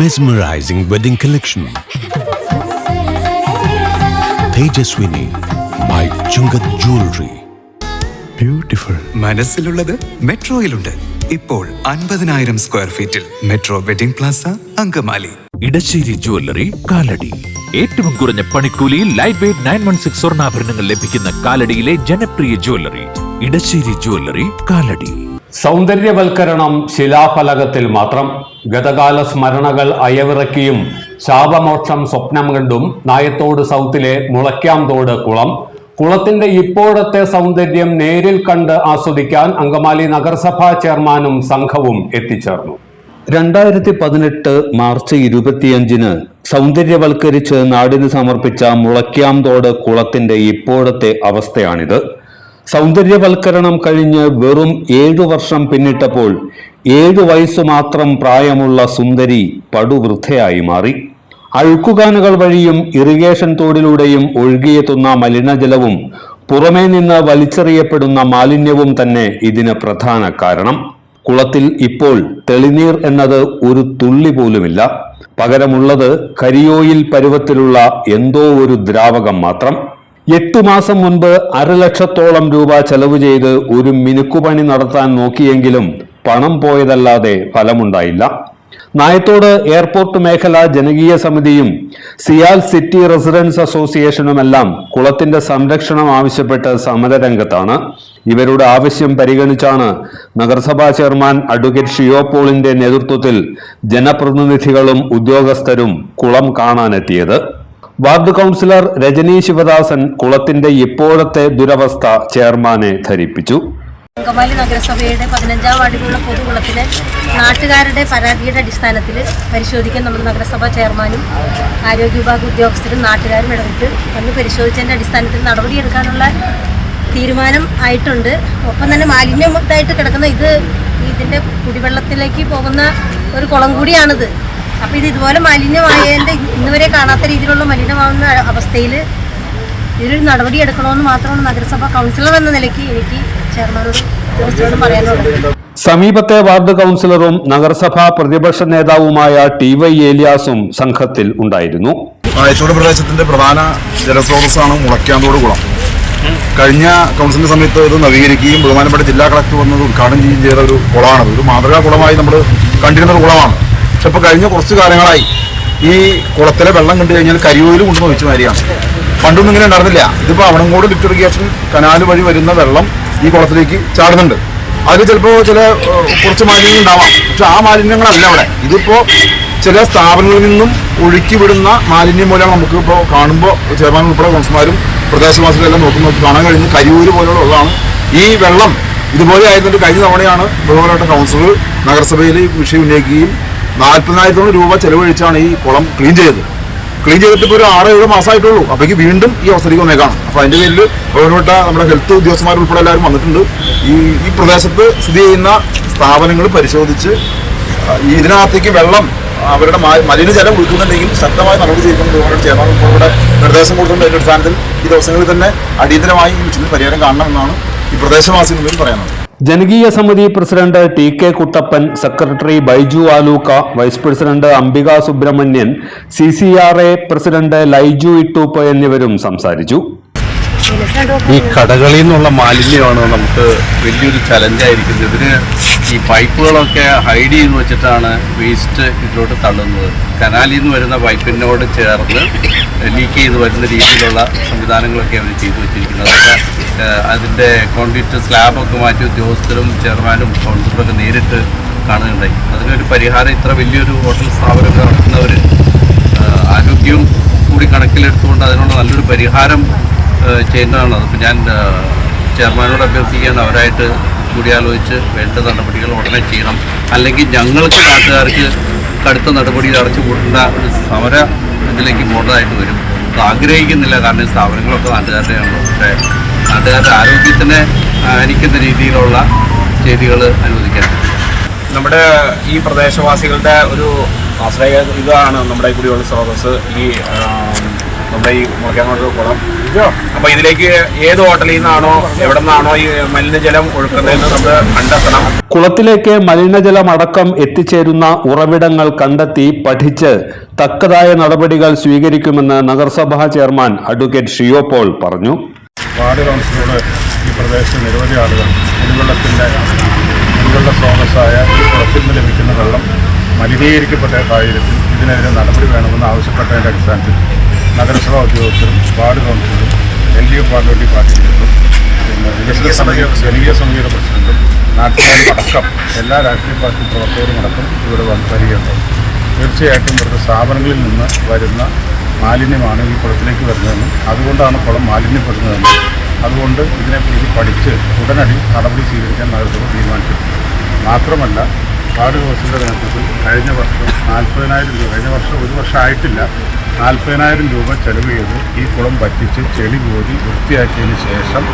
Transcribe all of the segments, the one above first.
mesmerizing wedding collection Tejaswini by Chungath jewellery beautiful മനസ്സിലുള്ളത് മെട്രോയിലുണ്ട്. ഇപ്പോൾ അൻപതിനായിരം സ്ക്വയർ ഫീറ്റിൽ metro wedding plaza Angamaly. Edassery jewellery Kalady. ഏറ്റവും കുറഞ്ഞ പണിക്കൂലിയിൽ light weight nine one six സ്വർണാഭരണങ്ങൾ ലഭിക്കുന്ന കാലടിയിലെ ജനപ്രിയ ജ്വല്ലറി. ഇടശ്ശേരി ജ്വല്ലറി കാലടി. സൗന്ദര്യവൽക്കരണം ശിലാഫലകത്തിൽ മാത്രം. ഗതകാല സ്മരണകൾ അയവിറക്കിയും ശാപമോക്ഷം സ്വപ്നം കണ്ടും നായത്തോട് സൗത്തിലെ മുളയ്ക്കാംതോട് കുളം. കുളത്തിന്റെ ഇപ്പോഴത്തെ സൗന്ദര്യം നേരിൽ കണ്ട് ആസ്വദിക്കാൻ അങ്കമാലി നഗരസഭാ ചെയർമാനും സംഘവും എത്തിച്ചേർന്നു. രണ്ടായിരത്തി പതിനെട്ട് മാർച്ച് ഇരുപത്തിയഞ്ചിന് സൗന്ദര്യവൽക്കരിച്ച് നാടിന് സമർപ്പിച്ച മുളയ്ക്കാംതോട് കുളത്തിന്റെ ഇപ്പോഴത്തെ അവസ്ഥയാണിത്. സൗന്ദര്യവൽക്കരണം കഴിഞ്ഞ് വെറും ഏഴു വർഷം പിന്നിട്ടപ്പോൾ ഏഴു വയസ്സു മാത്രം പ്രായമുള്ള സുന്ദരി പടുവൃദ്ധയായി മാറി. അഴുക്കുകാനുകൾ വഴിയും ഇറിഗേഷൻ തോടിലൂടെയും ഒഴുകിയെത്തുന്ന മലിനജലവും പുറമേ നിന്ന് വലിച്ചെറിയപ്പെടുന്ന മാലിന്യവും തന്നെ ഇതിന് പ്രധാന കാരണം. കുളത്തിൽ ഇപ്പോൾ തെളിനീർ എന്നത് ഒരു തുള്ളി പോലുമില്ല. പകരമുള്ളത് കരിയോയിൽ പരുവത്തിലുള്ള എന്തോ ഒരു ദ്രാവകം മാത്രം. എട്ടു മാസം മുൻപ് അരലക്ഷത്തോളം രൂപ ചെലവ് ചെയ്ത് ഒരു മിനുക്കുപണി നടത്താൻ നോക്കിയെങ്കിലും പണം പോയതല്ലാതെ ഫലമുണ്ടായില്ല. നായത്തോട് എയർപോർട്ട് മേഖല ജനകീയ സമിതിയും സിയാൽ സിറ്റി റെസിഡൻസ് അസോസിയേഷനുമെല്ലാം കുളത്തിന്റെ സംരക്ഷണം ആവശ്യപ്പെട്ട് സമരരംഗത്താണ്. ഇവരുടെ ആവശ്യം പരിഗണിച്ചാണ് നഗരസഭാ ചെയർമാൻ അഡ്വക്കേറ്റ് ഷിയോപോളിന്റെ നേതൃത്വത്തിൽ ജനപ്രതിനിധികളും ഉദ്യോഗസ്ഥരും കുളം കാണാനെത്തിയത്. വാർഡ് കൗൺസിലർ രജനി ശിവദാസൻ കുളത്തിന്റെ ഇപ്പോഴത്തെ ദുരവസ്ഥ ചെയർമാനെ ധരിപ്പിച്ചു. അങ്കമാലി നഗരസഭയുടെ പതിനഞ്ചാം വാർഡിലുള്ള പൊതുകുളത്തിലെ നാട്ടുകാരുടെ പരാതിയുടെ അടിസ്ഥാനത്തിൽ പരിശോധിക്കാൻ നമ്മുടെ നഗരസഭാ ചെയർമാനും ആരോഗ്യ വിഭാഗ ഉദ്യോഗസ്ഥരും നാട്ടുകാരും ഇടപെട്ട് വന്ന് പരിശോധിച്ചതിന്റെ അടിസ്ഥാനത്തിൽ നടപടിയെടുക്കാനുള്ള തീരുമാനം ആയിട്ടുണ്ട്. ഒപ്പം തന്നെ മാലിന്യമുക്തമായിട്ട് കിടക്കുന്ന ഇത് ഇതിന്റെ കുടിവെള്ളത്തിലേക്ക് പോകുന്ന ഒരു കുളം കൂടിയാണിത്. അപ്പോൾ ഇത് ഇതുപോലെ മലിനമായതിന്റെ ഇന്നുവരെ കാണാത്ത രീതിയിലുള്ള മലിനമാവുന്ന അവസ്ഥയിൽ ഇതിനൊരു നടപടി എടുക്കണമെന്ന് മാത്രമാണ് നഗരസഭ കൗൺസിലർ എന്ന നിലയ്ക്ക് എനിക്ക് ചെയർമാനോട് പറയാനുള്ളത്. സമീപത്തെ വാർഡ് കൗൺസിലറും നഗരസഭാ പ്രതിപക്ഷ നേതാവുമായ ടി വൈ ഏലിയാസും സംഘത്തിൽ ഉണ്ടായിരുന്നു. ആയച്ചോട് പ്രദേശത്തിന്റെ പ്രധാന ജലസ്രോതസ്സാണ് മുളയ്ക്കാന്തോട് കുളം. കഴിഞ്ഞ കൗൺസിലിന്റെ സമയത്ത് ഇത് നവീകരിക്കുകയും ബഹുമാനപ്പെട്ട ജില്ലാ കളക്ടർ വന്നത് ഉദ്ഘാടനം ചെയ്യുകയും ചെയ്ത ഒരു കുളമാണ് ഒരു മാതൃകാ കുളമായി നമ്മൾ കണ്ടിരുന്ന ഒരു കുളമാണ്. പക്ഷെ ഇപ്പോൾ കഴിഞ്ഞ കുറച്ച് കാലങ്ങളായി ഈ കുളത്തിലെ വെള്ളം കണ്ടു കഴിഞ്ഞാൽ കരിയോയിൽ കൊണ്ടു വെച്ച് മാതിരിയാണ്. പണ്ടൊന്നും ഇങ്ങനെ ഉണ്ടായിരുന്നില്ല. ഇതിപ്പോൾ അവണങ്കോട് ലിറ്ററിഗേഷൻ കനാൽ വഴി വരുന്ന വെള്ളം ഈ കുളത്തിലേക്ക് ചാടുന്നുണ്ട്. അതിൽ ചിലപ്പോൾ ചില കുറച്ച് മാലിന്യങ്ങൾ ഉണ്ടാവാം. പക്ഷെ ആ മാലിന്യങ്ങളല്ല അവിടെ. ഇതിപ്പോൾ ചില സ്ഥാപനങ്ങളിൽ നിന്നും ഒഴുക്കി വിടുന്ന മാലിന്യം മൂലം നമുക്ക് ഇപ്പോൾ കാണുമ്പോൾ ചെയർമാൻ ഉൾപ്പെടെ കൗൺസിലർമാരും പ്രദേശവാസികളും എല്ലാം നോക്കി നോക്കി കാണാൻ കഴിയുന്ന കരിയൂര് പോലെയുള്ള വെള്ളമാണ്. ഈ വെള്ളം ഇതുപോലെ ആയിരുന്നിട്ട് കഴിഞ്ഞ തവണയാണ് ബഹുമാനപ്പെട്ട കൗൺസിലർ നഗരസഭയിൽ വിഷയം ഉന്നയിക്കുകയും നാൽപ്പതിനായിരത്തോളം രൂപ ചെലവഴിച്ചാണ് ഈ കുളം ക്ലീൻ ചെയ്തത്. ക്ലീൻ ചെയ്തിട്ട് ഇപ്പോൾ ഒരു ആറ് ഏഴ് മാസമായിട്ടുള്ളൂ അപ്പോഴേക്ക് വീണ്ടും ഈ അവസരയ്ക്ക് കാണും അപ്പോൾ അതിന്റെ പേരിൽ ബഹുമാനപ്പെട്ട നമ്മുടെ ഹെൽത്ത് ഉദ്യോഗസ്ഥന്മാർ ഉൾപ്പെടെ എല്ലാവരും വന്നിട്ടുണ്ട്. ഈ ഈ പ്രദേശത്ത് സ്ഥിതി ചെയ്യുന്ന സ്ഥാപനങ്ങൾ പരിശോധിച്ച് ഇതിനകത്തേക്ക് വെള്ളം അവരുടെ മലിനജലം ഒഴുക്കുന്നുണ്ടെങ്കിൽ ശക്തമായ നടപടി സ്വീകരിക്കണം ബഹുമാനപ്പെട്ട ചെയർമാൻ ഉൾപ്പെടെ നിർദ്ദേശം കൊടുത്തിട്ടുണ്ട്. അതിന്റെ അടിസ്ഥാനത്തിൽ ഈ ദിവസങ്ങളിൽ തന്നെ അടിയന്തരമായി ഈ വിഷയത്തിൽ പരിഹാരം കാണണമെന്നാണ് ഈ പ്രദേശവാസികളിൽ പറയാനുള്ളത് ജനകീയ സമിതി president T K Kuttappan secretary Baiju Alukka vice president Ambika Subramanian C C R A president Laiju Ittoop എന്നിവരും സംസാരിച്ചു. ഈ കടകളിൽ നിന്നുള്ള മാലിന്യമാണ് നമുക്ക് വലിയൊരു ചലഞ്ചായിരിക്കുന്നത് ഇതിന് ഈ പൈപ്പുകളൊക്കെ ഹൈഡ് ചെയ്ത് വെച്ചിട്ടാണ് വേസ്റ്റ് ഇതിലോട്ട് തള്ളുന്നത്. കനാലിൽ നിന്ന് വരുന്ന പൈപ്പിനോട് ചേർന്ന് ലീക്ക് ചെയ്ത് വരുന്ന രീതിയിലുള്ള സംവിധാനങ്ങളൊക്കെ അവർ ചെയ്തു വെച്ചിരിക്കുന്നത്. അതിന്റെ കോൺക്രീറ്റ് സ്ലാബൊക്കെ മാറ്റി ഉദ്യോഗസ്ഥരും ചെയർമാനും കൗൺസിലറൊക്കെ നേരിട്ട് കാണുകയുണ്ടായി അതിനൊരു പരിഹാരം ഇത്ര വലിയൊരു ഹോട്ടൽ സ്ഥാപനമൊക്കെ നടത്തുന്നവർ ആരോഗ്യവും കൂടി കണക്കിലെടുത്തുകൊണ്ട് അതിനുള്ള നല്ലൊരു പരിഹാരം ചെയ്യുന്നതാണ്. അതിപ്പോൾ ഞാൻ ചെയർമാനോട് അഭ്യർത്ഥിക്കുകയാണ്. അവരായിട്ട് കൂടിയാലോചിച്ച് വേണ്ട നടപടികൾ ഉടനെ ചെയ്യണം. അല്ലെങ്കിൽ ഞങ്ങൾക്ക് നാട്ടുകാർക്ക് കടുത്ത നടപടിയിൽ അടച്ചു കൂട്ടേണ്ട ഒരു സമര ഇതിലേക്ക് പോകേണ്ടതായിട്ട് വരും. ആഗ്രഹിക്കുന്നില്ല. കാരണം സ്ഥാപനങ്ങളൊക്കെ നാട്ടുകാരുടെയാണല്ലോ. പക്ഷേ നാട്ടുകാരുടെ ആരോഗ്യത്തിനെ ഹനിക്കുന്ന രീതിയിലുള്ള ചെയ്തികൾ അനുവദിക്കാൻ നമ്മുടെ ഈ പ്രദേശവാസികളുടെ ഒരു ആശ്രയ ഇതാണ് നമ്മുടെ ഈ കുടിവെള്ള സ്രോതസ് ഈ നമ്മുടെ ഈ മുളക്കാങ്ങോട്ട് കുളം. അപ്പൊ ഇതിലേക്ക് ഏത് ഹോട്ടലിൽ നിന്നാണോ എവിടെ നിന്നാണോ ഈ മലിനജലം ഒഴുക്കുന്നതെന്ന് നമ്മൾ കണ്ടെത്തണം. കുളത്തിലേക്ക് മലിനജലം മലിനജലമടക്കം എത്തിച്ചേരുന്ന ഉറവിടങ്ങൾ കണ്ടെത്തി പഠിച്ച് തക്കതായ നടപടികൾ സ്വീകരിക്കുമെന്ന് നഗരസഭാ ചെയർമാൻ അഡ്വക്കേറ്റ് ഷിയോ പോൾ പറഞ്ഞു. വാർഡ് കൗൺസിലോട് ഈ പ്രദേശത്ത് നിരവധി ആളുകൾ കുടിവെള്ളത്തിന്റെ കുടിവെള്ള സ്രോതസ്സായ ഈ കുളത്തിൽ നിന്ന് ലഭിക്കുന്ന വെള്ളം മലിനീകരിക്കപ്പെട്ട സാഹചര്യത്തിൽ ഇതിനെതിരെ നടപടി വേണമെന്ന് ആവശ്യപ്പെട്ടതിന്റെ അടിസ്ഥാനത്തിൽ നഗരസഭാ ഉദ്യോഗസ്ഥരും വാർഡ് കൗൺസിലും എൽ ഡി എഫ് പാർട്ടി പാർട്ടികളും പിന്നെ വികസന സമിതി ജനകീയ സമിതിയുടെ പ്രസിഡന്റും നാട്ടുകാരും അടക്കം എല്ലാ രാഷ്ട്രീയ പാർട്ടി പ്രവർത്തകരും അടക്കം ഇവിടെ വരികയുണ്ടായി തീർച്ചയായിട്ടും ഇവിടുത്തെ സ്ഥാപനങ്ങളിൽ നിന്ന് വരുന്ന മാലിന്യമാണ് ഈ കുളത്തിലേക്ക് വരുന്നതെന്നും അതുകൊണ്ടാണ് കുളം മാലിന്യപ്പെടുന്നതെന്നും അതുകൊണ്ട് ഇതിനെക്കുറിച്ച് പഠിച്ച് ഉടനടി നടപടി സ്വീകരിക്കാൻ നഗരസഭ തീരുമാനിച്ചിട്ടുണ്ട്. മാത്രമല്ല വാർഡ് കൗൺസിലിന്റെ നേതൃത്വത്തിൽ കഴിഞ്ഞ വർഷം നാൽപ്പതിനായിരം രൂപ കഴിഞ്ഞ വർഷം ഒരു വർഷം ആയിട്ടില്ല നാൽപ്പതിനായിരം രൂപ ചെലവ് ചെയ്ത് ഈ കുളം പറ്റിച്ച് ചെളി കോരി വൃത്തിയാക്കിയതിന് ശേഷം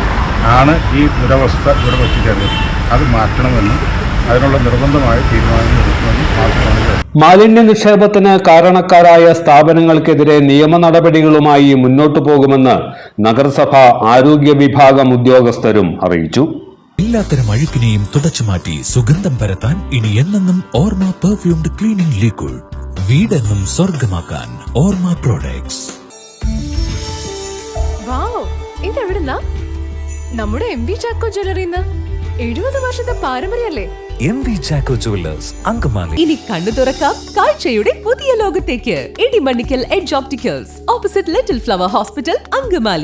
ആണ് ഈ ദുരവസ്ഥ ഇവിടെ പറ്റിച്ചത് അത് മാറ്റണമെന്നും അതിനുള്ള നിർബന്ധമായ തീരുമാനങ്ങൾ എടുക്കുമെന്നും മാലിന്യ നിക്ഷേപത്തിന് കാരണക്കാരായ സ്ഥാപനങ്ങൾക്കെതിരെ നിയമ നടപടികളുമായി മുന്നോട്ടു പോകുമെന്ന് നഗരസഭ ആരോഗ്യ വിഭാഗം ഉദ്യോഗസ്ഥരും അറിയിച്ചു. എല്ലാത്തരം അഴുക്കിനെയും തുടച്ചു മാറ്റി സുഗന്ധം പരത്താൻ ഇനി എന്നെന്നും ഓർമ്മ പെർഫ്യൂംഡ് ക്ലീനിംഗ് ലിക്വിഡ് വീടെന്നും സ്വർഗമാക്കാൻ ഓർമ്മ പ്രോഡക്ട്സ് ഇതെവിടുന്നാ? നമ്മുടെ എം വി ചാക്കോ ജ്വല്ലറിന്ന് എഴുപത് വർഷത്തെ പാരമ്പര്യല്ലേ ഇനി കണ്ണു തുറക്കാം കാഴ്ചയുടെ പുതിയ ലോകത്തേക്ക്. Edimannickal edge opticals opposite little flower hospital Angamaly